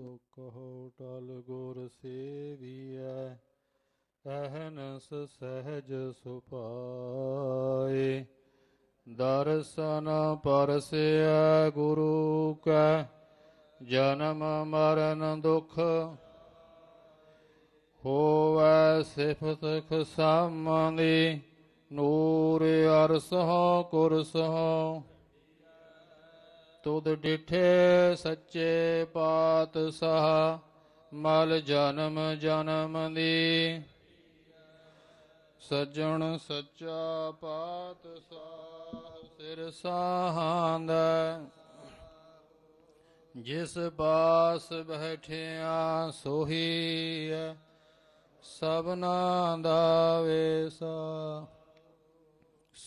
ਸੋ ਕਹੋ ਗੁਰ ਸੇਵੀਐ, ਅਹਨਸ ਸਹਿਜ ਸੁਪਾਏ ਦਰਸ਼ਨ ਪਰਸਿਐ ਗੁਰੂ ਕੈ, ਜਨਮ ਮਰਨ ਦੁਖ ਹੋਵੈ ਸਿਫਤ ਖਸਮਦੀ ਨੂਰ ਕੁਰਸ ਹੋ ਤੁਧ ਡਿਠੇ ਸੱਚੇ ਪਾਤਸ਼ਾਹ, ਮਲ ਜਨਮ ਜਨਮ ਦੀ। ਸੱਜਣ ਸੱਚਾ ਪਾਤਸ਼ਾਹ ਸਿਰ ਸਾਹਾਂਦਾ, ਜਿਸ ਬਾਸ ਬੈਠਿਆ ਸੋਹੀ ਹੈ, ਸਭਨਾ ਦਾ ਵੇਸਾ।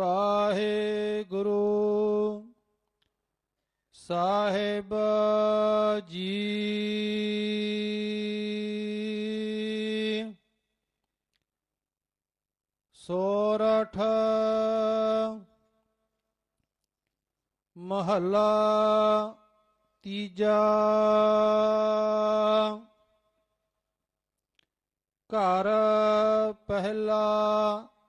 ਵਾਹਿਗੁਰੂ ਸਾਹਿਬ ਜੀ ਸੋਰਠ ਮਹੱਲਾ ਤੀਜਾ ਘਰ ਪਹਿਲਾ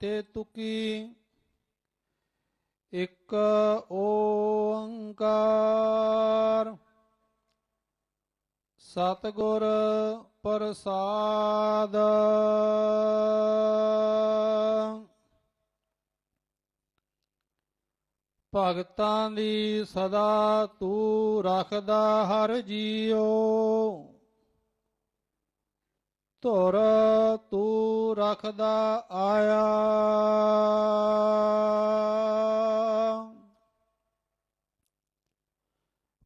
ਤੇ ਤੁਕੀ ਇੱਕ ਓੰਕਾਰ। ਸਤਿਗੁਰ ਪ੍ਰਸਾਦ। ਭਗਤਾਂ ਦੀ ਸਦਾ ਤੂੰ ਰੱਖਦਾ ਹਰ ਜੀਉ। ਧੁਰ ਤੂੰ ਰੱਖਦਾ ਆਇਆ।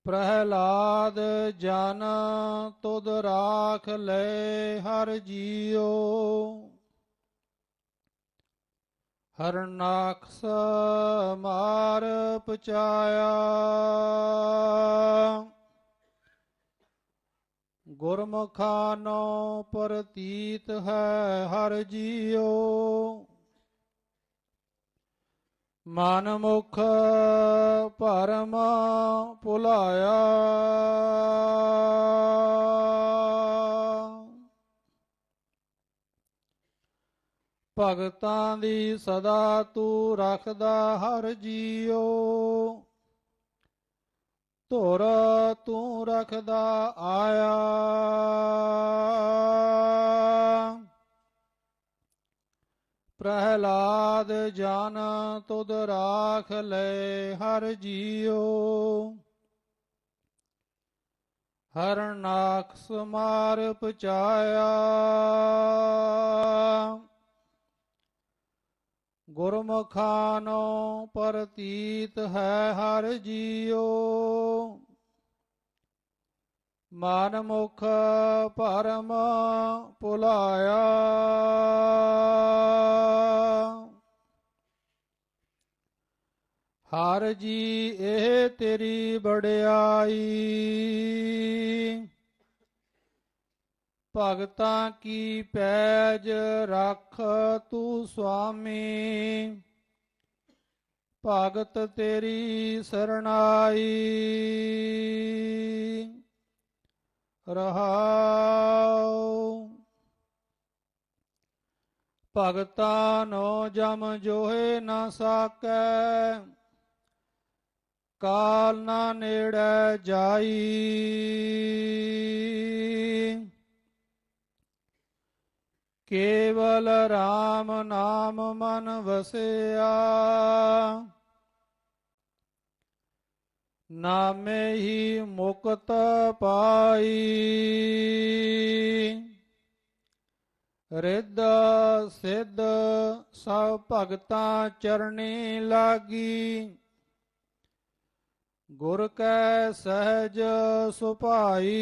ਪ੍ਰਹਿਲਾਦ ਜਨ ਤੁਧ ਰਾਖ ਲੈ ਹਰ ਜੀਓ ਹਰਨਾਖਸ ਮਾਰ ਪਚਾਇਆ ਗੁਰਮੁਖਾਨੋ ਪ੍ਰਤੀਤ ਹੈ ਹਰ ਜੀਓ ਮਨ ਮੁਖ ਭਰਮ ਭੁਲਾਇਆ। ਭਗਤਾਂ ਦੀ ਸਦਾ ਤੂੰ ਰੱਖਦਾ ਹਰ ਜੀਓ ਧੁਰ ਤੂੰ ਰੱਖਦਾ ਆਇਆ। ਪ੍ਰਹਿਲਾਦ ਜਨ ਤੁਧ ਰਾਖ ਲੈ ਹਰ ਜੀਓ ਹਰਨਾਕਸ ਮਾਰ ਪਚਾਇਆ ਗੁਰਮੁਖਾਨੋ ਪ੍ਰਤੀਤ ਹੈ ਹਰ ਜੀਓ ਮਨ ਮੁਖ ਭਰਮ ਭੁਲਾਇਆ। ਹਰ ਜੀ ਇਹ ਤੇਰੀ ਬੜਿਆਈ ਭਗਤਾਂ ਕੀ ਪੈਜ ਰੱਖ ਤੂੰ ਸੁਆਮੀ। ਭਗਤ ਤੇਰੀ ਸਰਣਾਈ। ਰਹਾਉ। ਭਗਤਾ ਨੋ ਜਮ ਜੋਹੇ ਨਾ ਸਾਕੈ। ਕਾਲ ਨਾ ਨੇੜੇ ਜਾਈ। ਕੇਵਲ RAM ਨਾਮ ਮਨ ਵਸਿਆ। ਨਾਮੇ ਹੀ ਮੁਕਤ ਪਾਈ। ਰਿੱਧ ਸਿੱਧ ਸਭ ਭਗਤਾਂ ਚਰਣੀ ਲਾਗੀ। ਗੁਰ ਕੈ ਸਹਿਜ ਸੁਭਾਈ।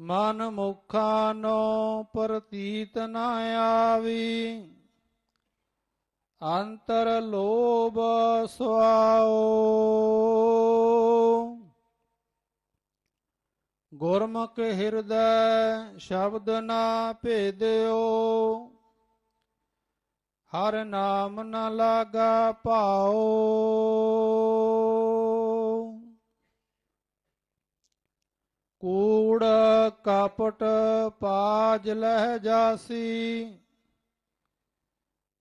ਮਨ ਮੁਖਾਂ ਨੋ ਪ੍ਰਤੀਤ ਨ ਆਵੀ। ਅੰਤਰ ਲੋਭ ਸੁਆਓ। ਗੁਰਮੁਖ ਹਿਰਦੈ ਸ਼ਬਦ ਨਾ ਭੇਦਿਓ। ਹਰ ਨਾਮ ਨ ਲਾਗਾ ਭਾਓ। ਕੂੜ ਕਪਟ ਪਾਜ ਲਹਿ ਜਾਸੀ।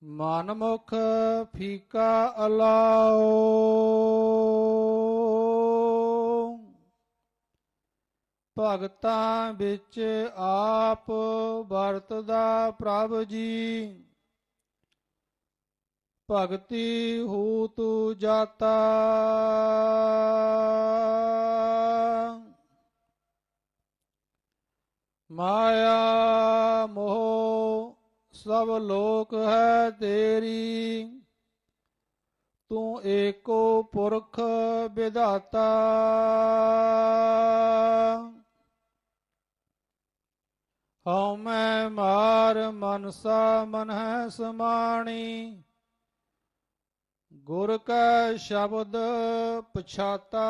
ਮਨਮੁਖ ਫੀਕਾ ਅਲਾਓ। ਭਗਤਾਂ ਵਿੱਚ ਆਪ ਵਰਤਦਾ ਪ੍ਰਭ ਜੀ। ਭਗਤੀ ਹੂ ਤੂ ਜਾਤਾ। ਮਾਇਆ ਮੋਹ ਸਭ ਲੋਕ ਹੈ ਤੇਰੀ। ਤੂੰ ਏਕੋ ਪੁਰਖ ਵਿਧਾਤਾ। ਹਉ ਮੈਂ ਮਾਰ ਮਨਸਾ ਮਨ ਹੈ ਸਮਾਣੀ। ਗੁਰ ਕੈ ਸ਼ਬਦ ਪਛਾਤਾ।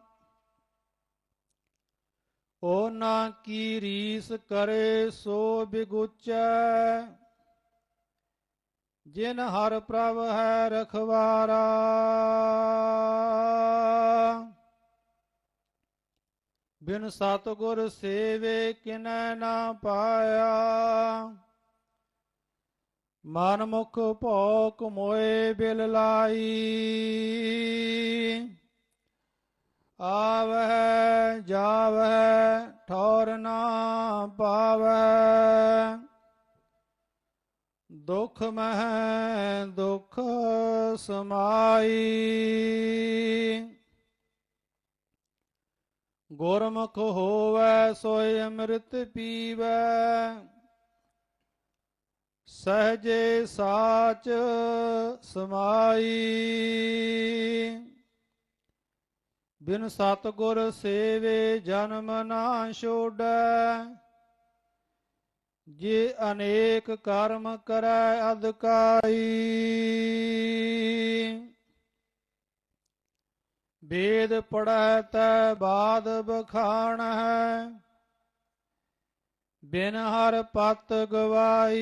ਨਾ ਕੀ ਰੀਸ ਕਰੇ ਸੋ ਬਿਗੁਚੈ। ਜਿਨ ਹਰ ਪ੍ਰਭ ਹੈ ਰਖਵਾਰਾ। ਬਿਨ ਸਤਗੁਰ ਸੇਵੇ ਕਿਨੈ ਨਾ ਪਾਇਆ। ਮਨ ਮੁਖ ਭੋਕ ਮੋਏ ਬਿਲ ਲਾਈ। ਆਵਹਿ, ਜਾਵਹਿ, ਠੌਰ ਨਾ ਪਾਵੈ ਦੁਖ ਮਹਿ, ਦੁਖ ਸਮਾਈ। ਗੁਰਮੁਖ ਹੋਵੈ, ਸੋਇ ਅੰਮ੍ਰਿਤ ਪੀਵੈ। ਸਹਜੇ ਸਾਚ ਸਮਾਈ। ਬਿਨ ਸਤਗੁਰ ਸੇਵੇ ਜਨਮ ਨਾ ਛੋੜੈ। ਜੇ ਅਨੇਕ ਕਰਮ ਕਰੈ ਅਦਕਾਈ ਵੇਦ ਪੜੈ ਤੈ ਬਾਦ ਬਖਾਣ ਹੈ ਬਿਨ ਹਰ ਪਤ ਗਵਾਈ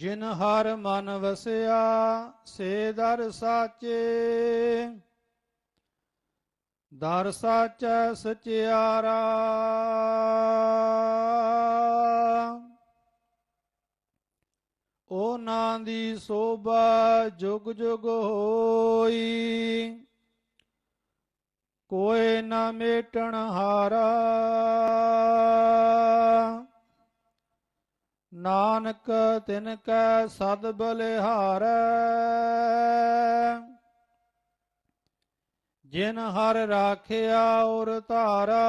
ਜਿਨ ਹਰ ਮਨ ਵਸਿਆ, ਸੇ ਦਰ ਸਾਚੇ। ਦਰ ਸਾਚੈ ਸਚਿਆਰਾ। ਉਹਨਾਂ ਦੀ ਸੋਭਾ ਜੁਗ ਜੁਗ ਹੋਈ। ਕੋਈ ਨਾ ਮੇਟਣ ਹਾਰਾ। ਨਾਨਕ ਤਿਨ ਕੈ ਸਦ ਬਲਿਹਾਰੈ। ਜਿਨ ਹਰ ਰਾਖਿਆ ਔਰ ਧਾਰਾ।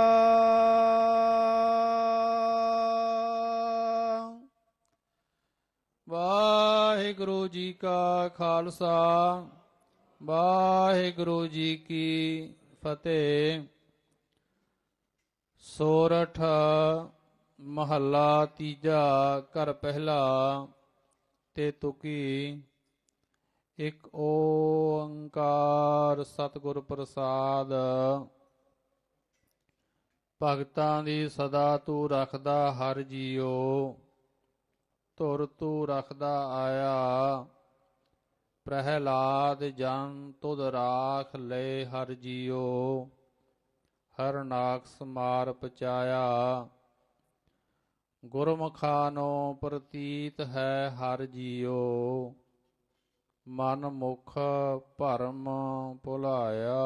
ਵਾਹਿਗੁਰੂ ਜੀ ਕਾ ਖਾਲਸਾ, ਵਾਹਿਗੁਰੂ ਜੀ ਕੀ ਫਤਿਹ। ਸੋਰਠ ਮਹੱਲਾ ਤੀਜਾ, ਘਰ ਪਹਿਲਾ, ਤੇ ਤੁਕੀ। ਇਕ ਓੰਕਾਰ ਸਤਿਗੁਰ ਪ੍ਰਸਾਦ। ਭਗਤਾਂ ਦੀ ਸਦਾ ਤੂੰ ਰੱਖਦਾ ਹਰ ਜੀਓ ਤੁਰ ਤੂੰ ਰੱਖਦਾ ਆਇਆ। ਪ੍ਰਹਿਲਾਦ ਜਨ ਤੁਧ ਰਾਖ ਲੈ ਹਰ ਜੀਓ ਹਰ ਨਾਕਸ ਮਾਰ ਪਚਾਇਆ। ਗੁਰਮਖਾਨੋ ਪ੍ਰਤੀਤ ਹੈ ਹਰ ਜੀਓ ਮਨ ਮੁਖ ਭਰਮ ਭੁਲਾਇਆ।